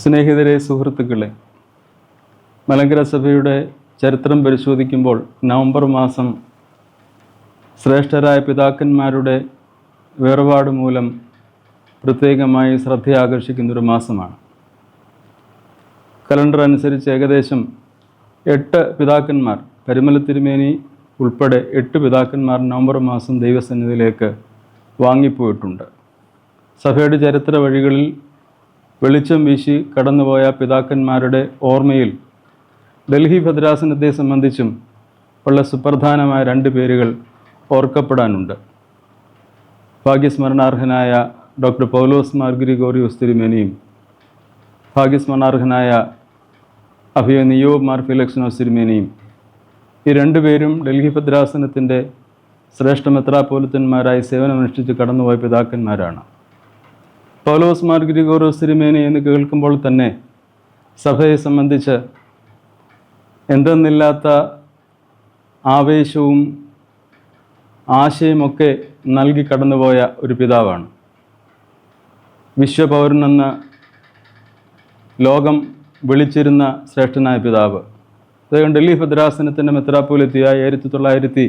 സ്നേഹിതരെ സുഹൃത്തുക്കളെ മലങ്കര സഭയുടെ ചരിത്രം പരിശോധിക്കുമ്പോൾ നവംബർ മാസം ശ്രേഷ്ഠരായ പിതാക്കന്മാരുടെ വേർപാട് മൂലം പ്രത്യേകമായി ശ്രദ്ധ ആകർഷിക്കുന്നൊരു മാസമാണ്. കലണ്ടർ അനുസരിച്ച് ഏകദേശം എട്ട് പിതാക്കന്മാർ പരിമല തിരുമേനി ഉൾപ്പെടെ എട്ട് പിതാക്കന്മാർ നവംബർ മാസം ദൈവസന്നിധിയിലേക്ക് വാങ്ങിപ്പോയിട്ടുണ്ട്. സഭയുടെ ചരിത്ര വഴികളിൽ വെളിച്ചം വീശി കടന്നുപോയ പിതാക്കന്മാരുടെ ഓർമ്മയിൽ ഡൽഹി ഭദ്രാസനത്തെ സംബന്ധിച്ചും ഉള്ള സുപ്രധാനമായ രണ്ട് പേരുകൾ ഓർക്കപ്പെടാനുണ്ട്. ഭാഗ്യസ്മരണാർഹനായ ഡോക്ടർ പൗലോസ് മാർ ഗ്രിഗോറിയോസ് തിരുമേനിയും ഭാഗ്യസ്മരണാർഹനായ അഭിയ നിയോ മാർ ഫിലക്സിനോസ് തിരുമേനിയും ഈ രണ്ടുപേരും ഡൽഹി ഭദ്രാസനത്തിന്റെ ശ്രേഷ്ഠ മെത്രാപോലിത്തന്മാരായി സേവനമനുഷ്ഠിച്ച് കടന്നുപോയ പിതാക്കന്മാരാണ്. പൗലോസ് മാർ ഗ്രിഗോറിയോസ് തിരുമേനി എന്ന് കേൾക്കുമ്പോൾ തന്നെ സഭയെ സംബന്ധിച്ച് എന്തെന്നില്ലാത്ത ആവേശവും ആശയമൊക്കെ നൽകി കടന്നുപോയ ഒരു പിതാവാണ്. വിശ്വപൗരനെന്ന് ലോകം വിളിച്ചിരുന്ന ശ്രേഷ്ഠനായ പിതാവ്. അദ്ദേഹം ഡൽഹി ഭദ്രാസനത്തിന്റെ മെത്രാപ്പോലെത്തിയായി ആയിരത്തി തൊള്ളായിരത്തി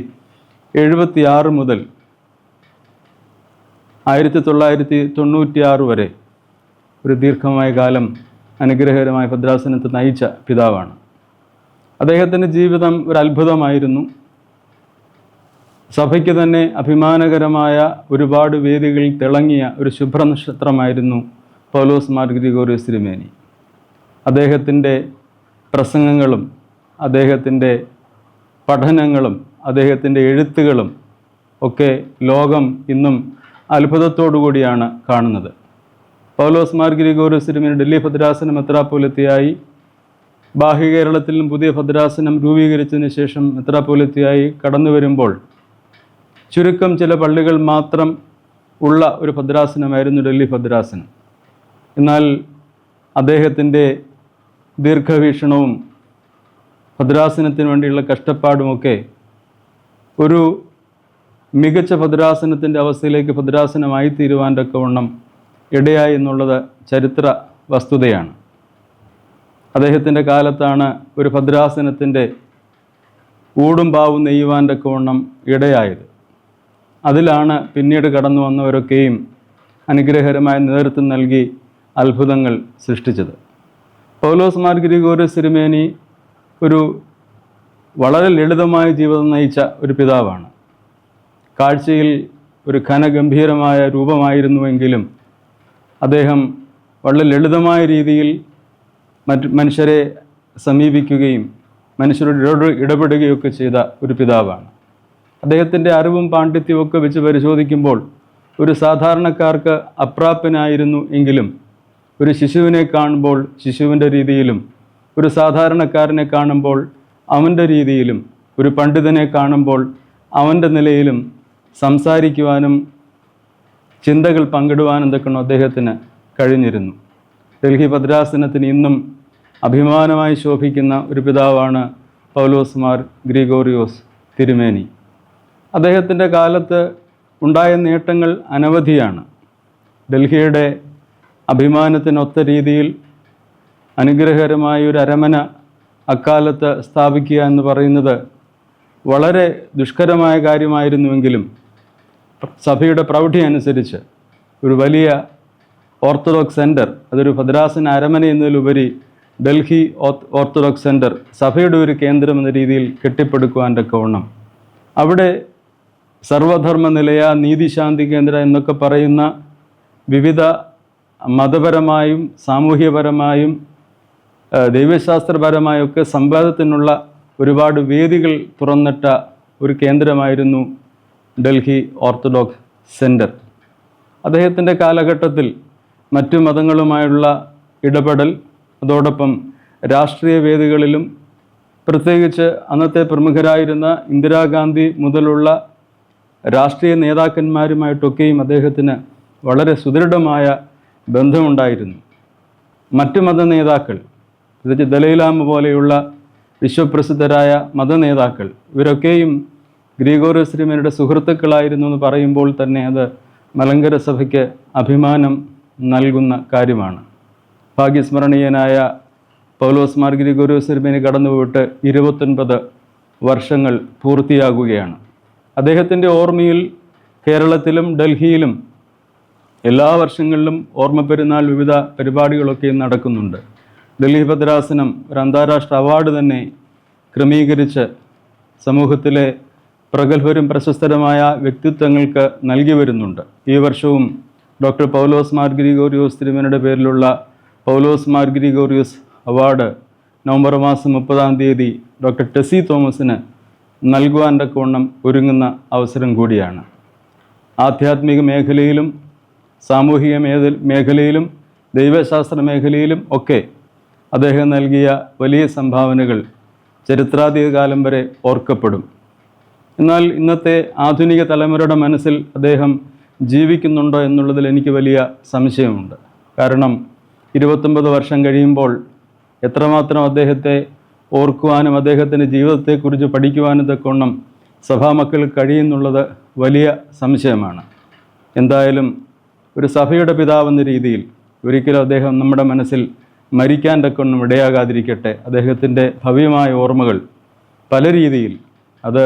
എഴുപത്തി ആറ് മുതൽ ആയിരത്തി തൊള്ളായിരത്തി തൊണ്ണൂറ്റി ആറ് വരെ ഒരു ദീർഘമായ കാലം അനുഗ്രഹകരമായ ഭദ്രാസനത്തെ നയിച്ച പിതാവാണ്. അദ്ദേഹത്തിന്റെ ജീവിതം ഒരു അത്ഭുതമായിരുന്നു. സഭയ്ക്ക് തന്നെ അഭിമാനകരമായ ഒരുപാട് വേദികളിൽ തിളങ്ങിയ ഒരു ശുഭ്രനക്ഷത്രമായിരുന്നു പൗലോസ് മാർ ഗ്രിഗോറിയസ് തിരുമേനി. അദ്ദേഹത്തിന്റെ പ്രസംഗങ്ങളും അദ്ദേഹത്തിന്റെ പഠനങ്ങളും അദ്ദേഹത്തിന്റെ എഴുത്തുകളും ഒക്കെ ലോകം ഇന്നും അത്ഭുതത്തോടു കൂടിയാണ് കാണുന്നത്. പൗലോസ് മാർ ഗ്രിഗോറിയസ് തിരുമേനി ഡൽഹി ഭദ്രാസനം മെത്രാപ്പോലത്തിയായി ബാഹ്യ കേരളത്തിലും പുതിയ ഭദ്രാസനം രൂപീകരിച്ചതിന് ശേഷം മെത്രാപ്പോലത്തിയായി കടന്നു വരുമ്പോൾ ചുരുക്കം ചില പള്ളികൾ മാത്രം ഉള്ള ഒരു ഭദ്രാസനമായിരുന്നു ഡൽഹി ഭദ്രാസനം. എന്നാൽ അദ്ദേഹത്തിന്റെ ദീർഘവീക്ഷണവും ഭദ്രാസനത്തിന് വേണ്ടിയുള്ള കഷ്ടപ്പാടുമൊക്കെ ഒരു മികച്ച ഭദ്രാസനത്തിന്റെ അവസ്ഥയിലേക്ക് ഭദ്രാസനമായി തീരുവാൻ തക്കവണ്ണം ഇടയായി എന്നുള്ളത് ചരിത്ര വസ്തുതയാണ്. അദ്ദേഹത്തിന്റെ കാലത്താണ് ഒരു ഭദ്രാസനത്തിന്റെ ഊടും പാവും നെയ്യുവാൻ തക്കവണ്ണം ഇടയായത്. അതിലാണ് പിന്നീട് കടന്നു വന്നവരൊക്കെയും അനുഗ്രഹകരമായ നേതൃത്വം നൽകി അത്ഭുതങ്ങൾ സൃഷ്ടിച്ചത്. പൗലോസ് മാർ ഗ്രിഗോറിയസ് സിരിമേനി ഒരു വളരെ ലളിതമായ ജീവിതം നയിച്ച ഒരു പിതാവാണ്. കാഴ്ചയിൽ ഒരു ഘനഗംഭീരമായ രൂപമായിരുന്നുവെങ്കിലും അദ്ദേഹം വളരെ ലളിതമായ രീതിയിൽ മറ്റ് മനുഷ്യരെ സമീപിക്കുകയും മനുഷ്യരോട് ഇടപെ- ഇടപെടുകയൊക്കെ ചെയ്ത ഒരു പിതാവാണ്. അദ്ദേഹത്തിന്റെ അറിവും പാണ്ഡിത്യവും വെച്ച് പരിശോധിക്കുമ്പോൾ ഒരു സാധാരണക്കാർക്ക് അപ്രാപ്യനായിരുന്നു എങ്കിലും ഒരു ശിശുവിനെ കാണുമ്പോൾ ശിശുവിന്റെ രീതിയിലും ഒരു സാധാരണക്കാരനെ കാണുമ്പോൾ അവന്റെ രീതിയിലും ഒരു പണ്ഡിതനെ കാണുമ്പോൾ അവന്റെ നിലയിലും സംസാരിക്കുവാനും ചിന്തകൾ പങ്കിടുവാനും എന്തൊക്കെയാണോ അദ്ദേഹത്തിന് കഴിഞ്ഞിരുന്നു. ഡൽഹി ഭദ്രാസനത്തിന് ഇന്നും അഭിമാനമായി ശോഭിക്കുന്ന ഒരു പിതാവാണ് പൗലോസ് മാർ ഗ്രിഗോറിയോസ് തിരുമേനി. അദ്ദേഹത്തിന്റെ കാലത്ത് ഉണ്ടായ നേട്ടങ്ങൾ അനവധിയാണ്. ഡൽഹിയുടെ അഭിമാനത്തിനൊത്ത രീതിയിൽ അനുഗ്രഹകരമായ ഒരു അരമന അക്കാലത്ത് സ്ഥാപിക്കുക എന്ന് പറയുന്നത് വളരെ ദുഷ്കരമായ കാര്യമായിരുന്നുവെങ്കിലും സഭയുടെ പ്രൗഢി അനുസരിച്ച് ഒരു വലിയ ഓർത്തഡോക്സ് സെന്റർ അതൊരു ഭദ്രാസൻ അരമന എന്നതിലുപരി ഡൽഹി ഓർത്തഡോക്സ് സെന്റർ സഭയുടെ ഒരു കേന്ദ്രം എന്ന രീതിയിൽ കെട്ടിപ്പടുക്കുവാൻ തക്കവണ്ണം അവിടെ സർവധർമ്മ നിലയ നീതിശാന്തി കേന്ദ്ര എന്നൊക്കെ പറയുന്ന വിവിധ മതപരമായും സാമൂഹ്യപരമായും ദൈവശാസ്ത്രപരമായൊക്കെ സംവാദത്തിനുള്ള ഒരുപാട് വേദികൾ തുറന്നിട്ട ഒരു കേന്ദ്രമായിരുന്നു ഡൽഹി ഓർത്തഡോക്സ് സെന്റർ അദ്ദേഹത്തിന്റെ കാലഘട്ടത്തിൽ മറ്റു മതങ്ങളുമായുള്ള ഇടപെടൽ അതോടൊപ്പം രാഷ്ട്രീയ വേദികളിലും പ്രത്യേകിച്ച് അന്നത്തെ പ്രമുഖരായിരുന്ന ഇന്ദിരാഗാന്ധി മുതലുള്ള രാഷ്ട്രീയ നേതാക്കന്മാരുമായിട്ടൊക്കെയും അദ്ദേഹത്തിന് വളരെ സുദൃഢമായ ബന്ധമുണ്ടായിരുന്നു. മറ്റ് മത നേതാക്കൾ പ്രത്യേകിച്ച് ദലൈലാമ പോലെയുള്ള വിശ്വപ്രസിദ്ധരായ മതനേതാക്കൾ ഇവരൊക്കെയും ഗ്രീഗോറിയസ് ശ്രീമനയുടെ സുഹൃത്തുക്കളായിരുന്നു എന്ന് പറയുമ്പോൾ തന്നെ അത് മലങ്കര സഭയ്ക്ക് അഭിമാനം നൽകുന്ന കാര്യമാണ്. ഭാഗ്യസ്മരണീയനായ പൗലോസ് മാർ ഗ്രിഗോറിയോസ് തിരുമേനി കടന്നുപോയിട്ട് ഇരുപത്തൊൻപത് വർഷങ്ങൾ പൂർത്തിയാകുകയാണ്. അദ്ദേഹത്തിന്റെ ഓർമ്മയിൽ കേരളത്തിലും ഡൽഹിയിലും എല്ലാ വർഷങ്ങളിലും ഓർമ്മ പെരുന്നാൾ വിവിധ പരിപാടികളൊക്കെ നടക്കുന്നുണ്ട്. ഡൽഹി ഭദ്രാസനം ഒരു അന്താരാഷ്ട്ര അവാർഡ് തന്നെ ക്രമീകരിച്ച് സമൂഹത്തിലെ പ്രഗത്ഭരും പ്രശസ്തരുമായ വ്യക്തിത്വങ്ങൾക്ക് നൽകി വരുന്നുണ്ട്. ഈ വർഷവും ഡോക്ടർ പൗലോസ് മാർ ഗ്രിഗോറിയോസ് തിരുമേനയുടെ പേരിലുള്ള പൗലോസ് മാർ ഗ്രിഗോറിയോസ് അവാർഡ് നവംബർ മാസം മുപ്പതാം തീയതി ഡോക്ടർ ടെസി തോമസിന് നൽകുവാൻ തക്കവണ്ണം ഒരുങ്ങുന്ന അവസരം കൂടിയാണ്. ആധ്യാത്മിക മേഖലയിലും സാമൂഹിക മേഖ മേഖലയിലും ദൈവശാസ്ത്ര മേഖലയിലും ഒക്കെ അദ്ദേഹം നൽകിയ വലിയ സംഭാവനകൾ ചരിത്രാതീത കാലം വരെ ഓർക്കപ്പെടും. എന്നാൽ ഇന്നത്തെ ആധുനിക തലമുറയുടെ മനസ്സിൽ അദ്ദേഹം ജീവിക്കുന്നുണ്ടോ എന്നുള്ളതിൽ എനിക്ക് വലിയ സംശയമുണ്ട്. കാരണം ഇരുപത്തൊമ്പത് വർഷം കഴിയുമ്പോൾ എത്രമാത്രം അദ്ദേഹത്തെ ഓർക്കുവാനും അദ്ദേഹത്തിന്റെ ജീവിതത്തെക്കുറിച്ച് പഠിക്കുവാനും തക്കവണ്ണം സഭാമക്കൾ കഴിയുന്നുള്ളത് വലിയ സംശയമാണ്. എന്തായാലും ഒരു സഭയുടെ പിതാവെന്ന രീതിയിൽ ഒരിക്കലും അദ്ദേഹം നമ്മുടെ മനസ്സിൽ മരിക്കാൻ തക്കൊന്നും ഇടയാകാതിരിക്കട്ടെ. അദ്ദേഹത്തിന്റെ ഭവ്യമായ ഓർമ്മകൾ പല രീതിയിൽ അത്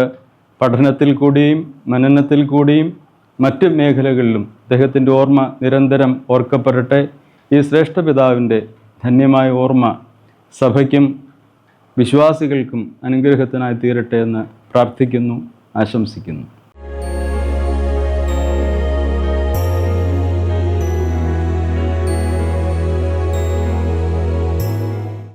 പഠനത്തിൽ കൂടിയും മനനത്തിൽ കൂടിയും മറ്റ് മേഖലകളിലും അദ്ദേഹത്തിന്റെ ഓർമ്മ നിരന്തരം ഓർക്കപ്പെടട്ടെ. ഈ ശ്രേഷ്ഠ പിതാവിന്റെ ധന്യമായ ഓർമ്മ സഭയ്ക്കും വിശ്വാസികൾക്കും അനുഗ്രഹത്തിനായി തീരട്ടെ എന്ന് പ്രാർത്ഥിക്കുന്നു ആശംസിക്കുന്നു.